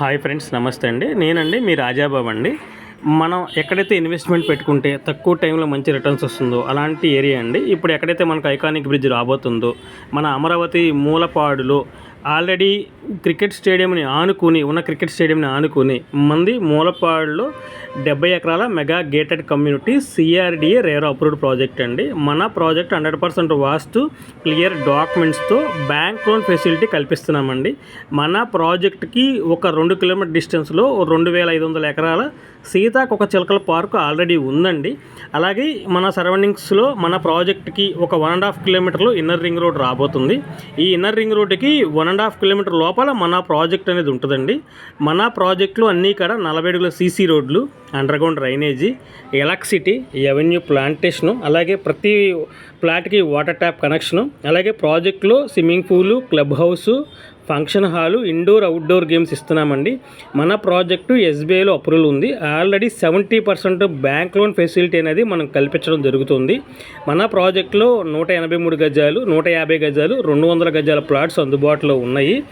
Hi friends నమస్తే అండి. నేనండి మీ రాజాబాబు అండి. మనం ఎక్కడైతే ఇన్వెస్ట్మెంట్ పెట్టుకుంటే తక్కువ టైంలో మంచి రిటర్న్స్ వస్తుందో అలాంటి ఏరియా అండి. ఇప్పుడు ఎక్కడైతే మనకు ఐకానిక్ బ్రిడ్జ్ రాబోతుందో మన అమరావతి మూలపాడులో ఆల్రెడీ క్రికెట్ స్టేడియంని ఆనుకుని ఉన్న క్రికెట్ స్టేడియంని ఆనుకుని మంది మూలపాడులో డెబ్బై ఎకరాల mega gated community CRDA RERA approved project అండి. మన project hundred percent vastu clear డాక్యుమెంట్స్తో bank loan facility కల్పిస్తున్నామండి. మన ప్రాజెక్ట్కి ఒక రెండు కిలోమీటర్ డిస్టెన్స్లో రెండు వేల ఐదు వందల ఎకరాల సీతాకొక చిలకల పార్క్ ఆల్రెడీ ఉందండి. అలాగే మన సరౌండింగ్స్లో మన ప్రాజెక్ట్కి ఒక వన్ అండ్ హాఫ్ కిలోమీటర్లో ఇన్నర్ రింగ్ రోడ్ రాబోతుంది. ఈ ఇన్నర్ రింగ్ రోడ్డుకి వన్ అండ్ హాఫ్ కిలోమీటర్ లోపల మన ప్రాజెక్ట్ అనేది ఉంటుందండి. మన ప్రాజెక్టులు అన్నీ కూడా నలభై అడుగుల సీసీ రోడ్లు underground drainage electricity avenue plantation అలాగే ప్రతి ప్లాట్కి వాటర్ ట్యాప్ కనెక్షను అలాగే ప్రాజెక్టులో swimming pool club house function hall indoor outdoor games ఇస్తున్నామండి. మన ప్రాజెక్టు ఎస్బీఐలో అప్రూవల్ ఉంది. Already seventy percent bank loan facility అనేది మనం కల్పించడం జరుగుతుంది. మన ప్రాజెక్టులో నూట ఎనభై మూడు గజాలు నూట యాభై గజాలు రెండు వందల గజాల ప్లాట్స్ అందుబాటులో ఉన్నాయి.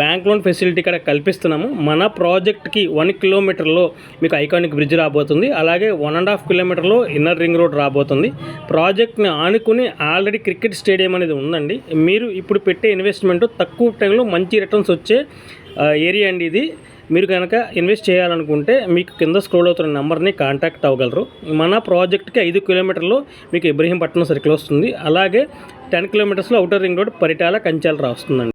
బ్యాంక్ లోన్ ఫెసిలిటీ ఇక్కడ కల్పిస్తున్నాము. మన ప్రాజెక్ట్కి వన్ కిలోమీటర్లో మీకు ఐకానిక్ బ్రిడ్జ్ రాబోతుంది. అలాగే వన్ అండ్ హాఫ్ కిలోమీటర్లో ఇన్నర్ రింగ్ రోడ్ రాబోతుంది. ప్రాజెక్ట్ని ఆనుకుని ఆల్రెడీ క్రికెట్ స్టేడియం అనేది ఉందండి. మీరు ఇప్పుడు పెట్టే ఇన్వెస్ట్మెంట్ తక్కువ టైంలో మంచి రిటర్న్స్ వచ్చే ఏరియా అండి ఇది. మీరు కనుక ఇన్వెస్ట్ చేయాలనుకుంటే మీకు కింద స్క్రోల్ అవుతున్న నెంబర్ని కాంటాక్ట్ అవ్వగలరు. మన ప్రాజెక్ట్కి ఐదు కిలోమీటర్లో మీకు ఇబ్రహీంపట్నం సర్కిల్ వస్తుంది. అలాగే ten కిలోమీటర్స్లో outer ring road Paritala Kanchala వస్తుందండి